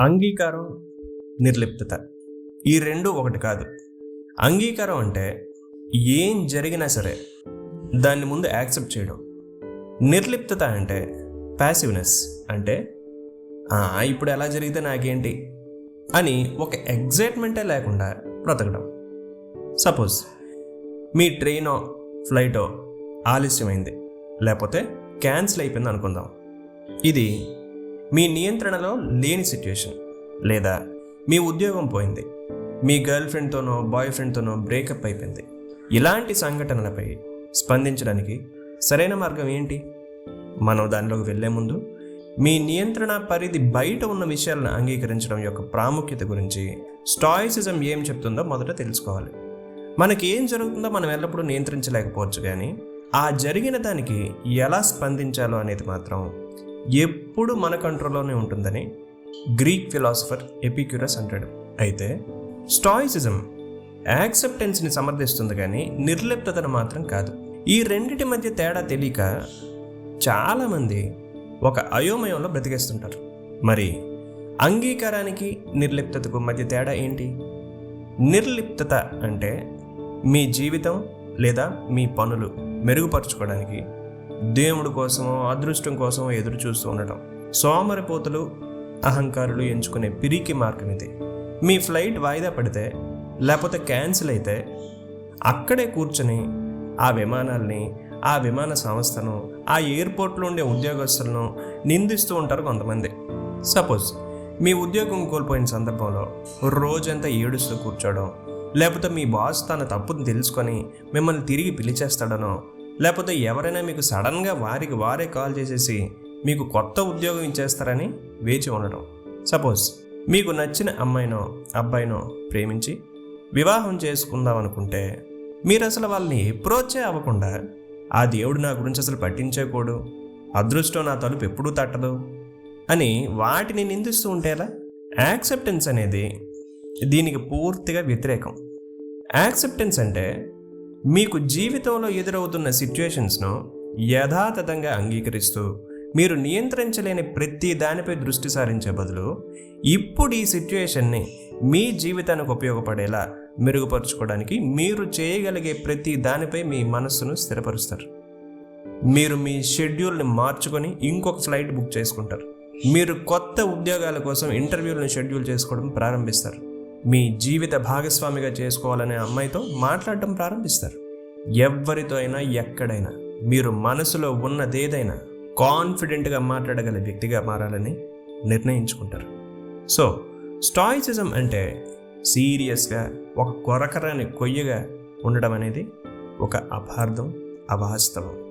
అంగీకారం నిర్లిప్తత. ఈ రెండు ఒకటి కాదు. అంగీకారం అంటే ఏం జరిగినా సరే దాన్ని ముందు యాక్సెప్ట్ చేయడం. నిర్లిప్తత అంటే ప్యాసివ్నెస్ అంటే ఇప్పుడు ఎలా జరిగితే నాకేంటి? అని ఒక ఎగ్జైట్మెంటే లేకుండా బ్రతకడం. సపోజ్ మీ ట్రైనో ఫ్లైటో ఆలస్యమైంది. లేకపోతే క్యాన్సిల్ అయిపోయింది అనుకుందాం. ఇది మీ నియంత్రణలో లేని సిచ్యుయేషన్ లేదా మీ ఉద్యోగం పోయింది. మీ గర్ల్ ఫ్రెండ్తోనో బాయ్ ఫ్రెండ్తోనో బ్రేకప్ అయిపోయింది. ఇలాంటి సంఘటనలపై స్పందించడానికి సరైన మార్గం ఏంటి? మనం దానిలోకి వెళ్ళే ముందు మీ నియంత్రణ పరిధి బయట ఉన్న విషయాలను అంగీకరించడం యొక్క ప్రాముఖ్యత గురించి స్టాయిసిజం ఏం చెప్తుందో మొదట తెలుసుకోవాలి. మనకి ఏం జరుగుతుందో మనం ఎల్లప్పుడూ నియంత్రించలేకపోవచ్చు కానీ ఆ జరిగిన దానికి ఎలా స్పందించాలో అనేది మాత్రం ఎప్పుడు మన కంట్రోల్లోనే ఉంటుందని గ్రీక్ ఫిలాసఫర్ ఎపిక్యూరస్ అంటాడు. అయితే స్టాయిసిజం యాక్సెప్టెన్స్ని సమర్థిస్తుంది కానీ నిర్లిప్తతను మాత్రం కాదు. ఈ రెండిటి మధ్య తేడా తెలియక చాలామంది ఒక అయోమయంలో బ్రతికేస్తుంటారు. మరి అంగీకారానికి నిర్లిప్తతకు మధ్య తేడా ఏంటి? నిర్లిప్తత అంటే మీ జీవితం లేదా మీ పనులు మెరుగుపరచుకోవడానికి దేవుడి కోసమో అదృష్టం కోసమో ఎదురు చూస్తూ ఉండటం. సోమరిపోతులు అహంకారులు ఎంచుకునే పిరికి మార్గం ఇది. మీ ఫ్లైట్ వాయిదా పడితే లేకపోతే క్యాన్సిల్ అయితే అక్కడే కూర్చొని ఆ విమానాల్ని ఆ విమాన సంస్థను ఆ ఎయిర్పోర్ట్లో ఉండే ఉద్యోగస్తులను నిందిస్తూ ఉంటారు కొంతమంది. సపోజ్ మీ ఉద్యోగం కోల్పోయిన సందర్భంలో రోజంతా ఏడుస్తూ కూర్చోవడం లేకపోతే మీ బాస్ తన తప్పును తెలుసుకొని మిమ్మల్ని తిరిగి పిలిచేస్తాడనో లేకపోతే ఎవరైనా మీకు సడన్గా వారికి వారే కాల్ చేసేసి మీకు కొత్త ఉద్యోగం ఇచ్చేస్తారని వేచి ఉండడం సపోజ్ మీకు నచ్చిన అమ్మాయినో అబ్బాయినో ప్రేమించి వివాహం చేసుకుందాం అనుకుంటే మీరు అసలు వాళ్ళని అప్రోచే అవ్వకుండా ఆ దేవుడు నా గురించి అసలు పట్టించేకోడు అదృష్టం నా తలుపు ఎప్పుడూ తట్టదు అని వాటిని నిందిస్తూ ఉంటేలా యాక్సెప్టెన్స్ అనేది దీనికి పూర్తిగా వ్యతిరేకం. యాక్సెప్టెన్స్ అంటే మీకు జీవితంలో ఎదురవుతున్న సిచ్యుయేషన్స్ను యథాతథంగా అంగీకరిస్తూ మీరు నియంత్రించలేని ప్రతి దానిపై దృష్టి సారించే బదులు ఇప్పుడు ఈ సిచ్యుయేషన్ని మీ జీవితానికి ఉపయోగపడేలా మెరుగుపరుచుకోవడానికి మీరు చేయగలిగే ప్రతి దానిపై మీ మనస్సును స్థిరపరుస్తారు. మీరు మీ షెడ్యూల్ని మార్చుకొని ఇంకొక ఫ్లైట్ బుక్ చేసుకుంటారు. మీరు కొత్త ఉద్యోగాల కోసం ఇంటర్వ్యూలను షెడ్యూల్ చేసుకోవడం ప్రారంభిస్తారు. మీ జీవిత భాగస్వామిగా చేసుకోవాలనే అమ్మాయితో మాట్లాడటం ప్రారంభిస్తారు. ఎవరితో అయినా ఎక్కడైనా మీరు మనసులో ఉన్నదేదైనా కాన్ఫిడెంట్గా మాట్లాడగల వ్యక్తిగా మారాలని నిర్ణయించుకుంటారు. సో స్టాయిసిజం అంటే సీరియస్గా ఒక కొరకరాని కొయ్యగా ఉండడం అనేది ఒక అపార్థం అవాస్తవం.